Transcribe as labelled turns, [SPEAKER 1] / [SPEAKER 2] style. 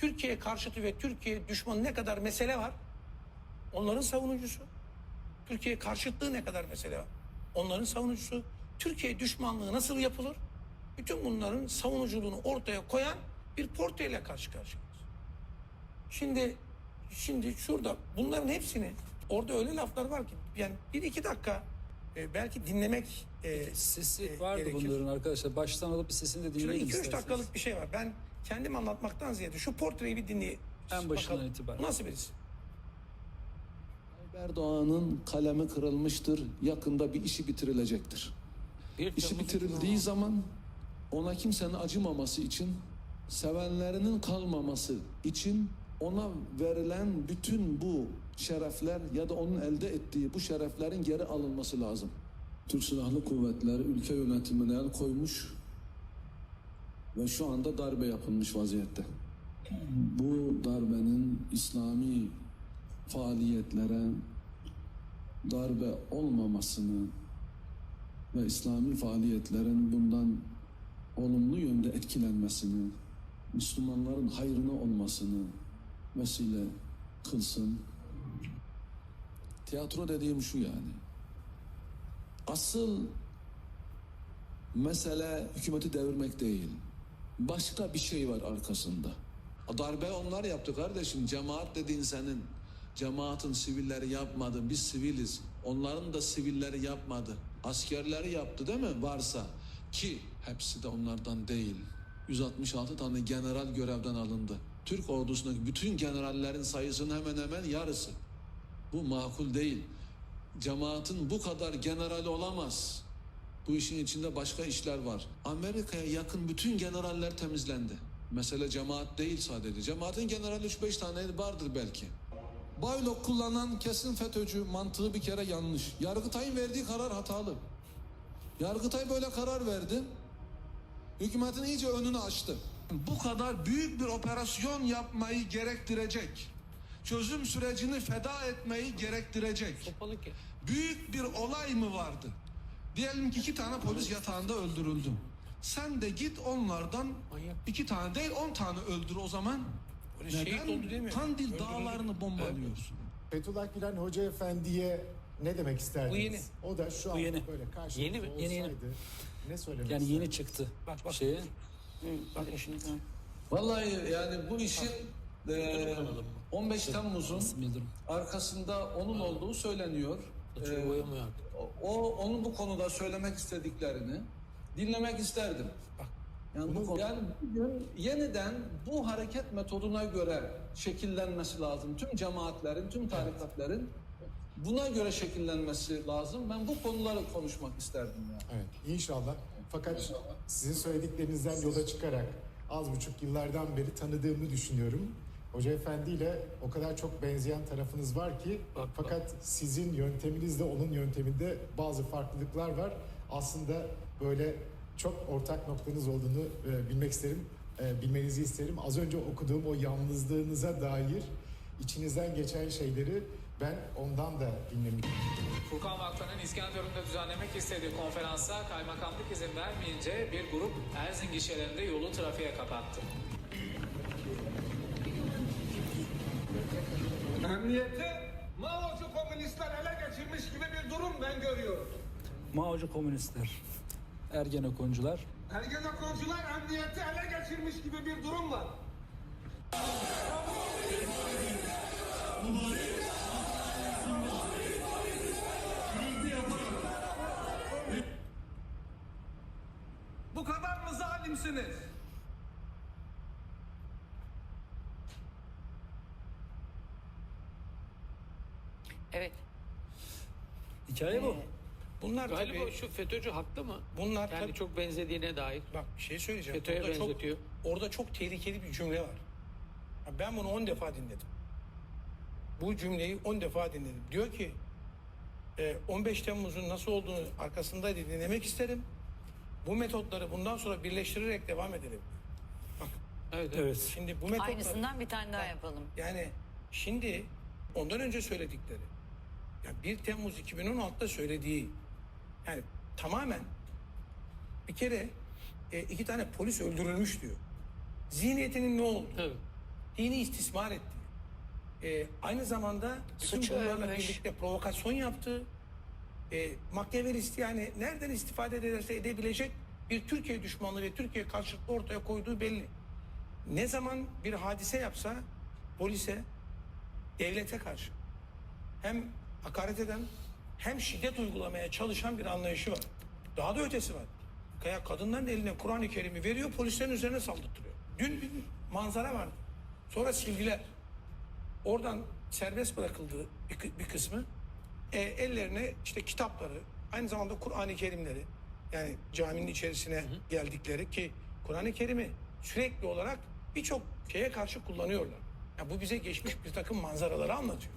[SPEAKER 1] Türkiye karşıtı ve Türkiye düşmanı ne kadar mesele var? Onların savunucusu. Türkiye karşıtlığı ne kadar mesele var? Onların savunucusu. Türkiye düşmanlığı nasıl yapılır? Bütün bunların savunuculuğunu ortaya koyan bir portreyle karşı karşıyayız. Şimdi şimdi şurada bunların hepsini orada öyle laflar var ki yani bir iki dakika e, belki dinlemek e,
[SPEAKER 2] Sesi
[SPEAKER 1] e,
[SPEAKER 2] vardı
[SPEAKER 1] gerekir.
[SPEAKER 2] bunların arkadaşlar. Baştan alıp bir sesini de
[SPEAKER 1] Şurada
[SPEAKER 2] dinleyin
[SPEAKER 1] 2-3
[SPEAKER 2] isterseniz.
[SPEAKER 1] dakikalık bir şey var. Ben kendim anlatmaktan ziyade şu portreyi bir dinleyin.
[SPEAKER 2] En başından
[SPEAKER 1] Bakalım.
[SPEAKER 2] itibaren.
[SPEAKER 1] Nasıl birisi?
[SPEAKER 3] Erdoğan'ın kalemi kırılmıştır. Yakında bir işi bitirilecektir.
[SPEAKER 2] Bir
[SPEAKER 3] İşi bitirildiği zaman ona kimsenin acımaması için, sevenlerinin kalmaması için ona verilen bütün bu şerefler ya da onun elde ettiği bu şereflerin geri alınması lazım. Türk Silahlı Kuvvetleri ülke yönetimine el koymuş ve şu anda darbe yapılmış vaziyette. Bu darbenin İslami faaliyetlere darbe olmamasını ve İslami faaliyetlerin bundan olumlu yönde etkilenmesini, Müslümanların hayrına olmasını vesile kılsın. Tiyatro dediğim şu yani. Asıl mesele hükümeti devirmek değil. Başka bir şey var arkasında. Darbe onlar yaptı kardeşim. Cemaat dediğin senin. Cemaatin sivilleri yapmadı. Biz siviliz. Onların da sivilleri yapmadı. Askerleri yaptı değil mi? Varsa. Ki hepsi de onlardan değil. 166 tane general görevden alındı. Türk ordusundaki bütün generallerin sayısının hemen hemen yarısı. Bu makul değil. Cemaatin bu kadar generali olamaz. Bu işin içinde başka işler var. Amerika'ya yakın bütün generaller temizlendi. Mesele cemaat değil sadece. Cemaatin generali 3-5 tane vardır belki. Baylok kullanan kesin FETÖ'cü mantığı bir kere yanlış. Yargıtay'ın verdiği karar hatalı. Yargıtay böyle karar verdi. Hükümetin iyice önünü açtı. Bu kadar büyük bir operasyon yapmayı gerektirecek. Çözüm sürecini feda etmeyi gerektirecek büyük bir olay mı vardı? Diyelim ki iki tane polis yatağında öldürüldü. Sen de git onlardan iki tane değil on tane öldür o zaman.
[SPEAKER 1] Polis şehit oldu değil mi?
[SPEAKER 3] Neden Kandil
[SPEAKER 1] Öldürüldü.
[SPEAKER 3] dağlarını bombalıyorsun?
[SPEAKER 4] Fethullah Gülen Hoca Efendi'ye ne demek isterdiniz?
[SPEAKER 1] Bu yeni.
[SPEAKER 4] O da şu an
[SPEAKER 2] yeni.
[SPEAKER 4] böyle karşınızda
[SPEAKER 2] Yeni mi?
[SPEAKER 4] olsaydı
[SPEAKER 2] Yeni, yeni.
[SPEAKER 4] ne söylemek
[SPEAKER 2] Yani yeni çıktı
[SPEAKER 1] Bak, bak.
[SPEAKER 2] şeye.
[SPEAKER 1] Bakın şimdi.
[SPEAKER 3] Vallahi yani bu işin eee, 15 Temmuz'un
[SPEAKER 2] Nasıl Yıldırım?
[SPEAKER 3] arkasında onun olduğu söyleniyor.
[SPEAKER 2] Saçı boyamıyor artık.
[SPEAKER 3] o onun bu konuda söylemek istediklerini dinlemek isterdim. Yani, bu, yani bugün yeniden bu hareket metoduna göre şekillenmesi lazım. Tüm cemaatlerin, tüm tarikatların buna göre şekillenmesi lazım. Ben bu konuları konuşmak isterdim yani.
[SPEAKER 4] Evet, inşallah. Fakat sizin söylediklerinizden yola çıkarak az buçuk yıllardan beri tanıdığımı düşünüyorum. Hoca Efendi ile o kadar çok benzeyen tarafınız var ki fakat sizin yönteminizle onun yönteminde bazı farklılıklar var. Aslında böyle çok ortak noktanız olduğunu e, bilmek isterim, e, bilmenizi isterim. Az önce okuduğum o yalnızlığınıza dair içinizden geçen şeyleri ben ondan da dinlemek
[SPEAKER 5] Furkan Vakfı'nın İskenderun'da düzenlemek istediği konferansa kaymakamlık izin vermeyince bir grup Erzin gişelerinde yolu trafiğe kapattı.
[SPEAKER 6] Emniyete Mao'cu komünistler ele geçirmiş gibi bir durum ben görüyorum.
[SPEAKER 2] Mao'cu komünistler, Ergenekoncular.
[SPEAKER 6] Ergenekoncular emniyeti ele geçirmiş gibi bir durum var. Bu kadar mı zalimsiniz?
[SPEAKER 7] Evet.
[SPEAKER 2] Hikaye bu.
[SPEAKER 1] Bunlar
[SPEAKER 8] Galiba
[SPEAKER 1] tabii
[SPEAKER 8] şu FETÖ'cü haklı mı?
[SPEAKER 1] bunlar
[SPEAKER 8] Yani
[SPEAKER 1] tabii
[SPEAKER 8] çok benzediğine dair.
[SPEAKER 1] bak bir şey söyleyeceğim.
[SPEAKER 8] FETÖ'ye
[SPEAKER 1] orada çok
[SPEAKER 8] benzetiyor.
[SPEAKER 1] orada çok tehlikeli bir cümle var. Ya Ben bunu 10 defa dinledim. Bu cümleyi 10 defa dinledim. Diyor ki e, 15 Temmuz'un nasıl olduğunu arkasındaydı dinlemek isterim. Bu metotları bundan sonra birleştirerek devam edelim. Bak
[SPEAKER 8] Evet.
[SPEAKER 2] Evet.
[SPEAKER 1] şimdi bu metotları
[SPEAKER 7] Aynısından bir tane daha yapalım.
[SPEAKER 1] Yani şimdi ondan önce söyledikleri yani 1 Temmuz 2016'da söylediği yani tamamen bir kere e, iki tane polis öldürülmüş diyor. Zihniyetinin ne oldu?
[SPEAKER 8] Tabii.
[SPEAKER 1] dini istismar etti. Ee, aynı zamanda bütün
[SPEAKER 7] Suçu
[SPEAKER 1] bunlarla birlikte provokasyon yaptı. E, Machiavelli'st yani nereden istifade ederse edebilecek bir Türkiye düşmanlığı ve Türkiye karşıtlığı ortaya koyduğu belli. Ne zaman bir hadise yapsa polise, devlete karşı hem hakaret eden hem şiddet uygulamaya çalışan bir anlayışı var. Daha da ötesi var. Kaya kadınların eline Kur'an-ı Kerim'i veriyor, polislerin üzerine saldırtırıyor. Dün bir manzara vardı. Sonra sildiler. Oradan serbest bırakıldı bir, kı- bir kısmı. E, ellerine işte kitapları, aynı zamanda Kur'an-ı Kerimleri, yani caminin içerisine geldikleri ki Kur'an-ı Kerim'i sürekli olarak birçok şeye karşı kullanıyorlar. Ya bu bize geçmiş bir takım manzaraları anlatıyor.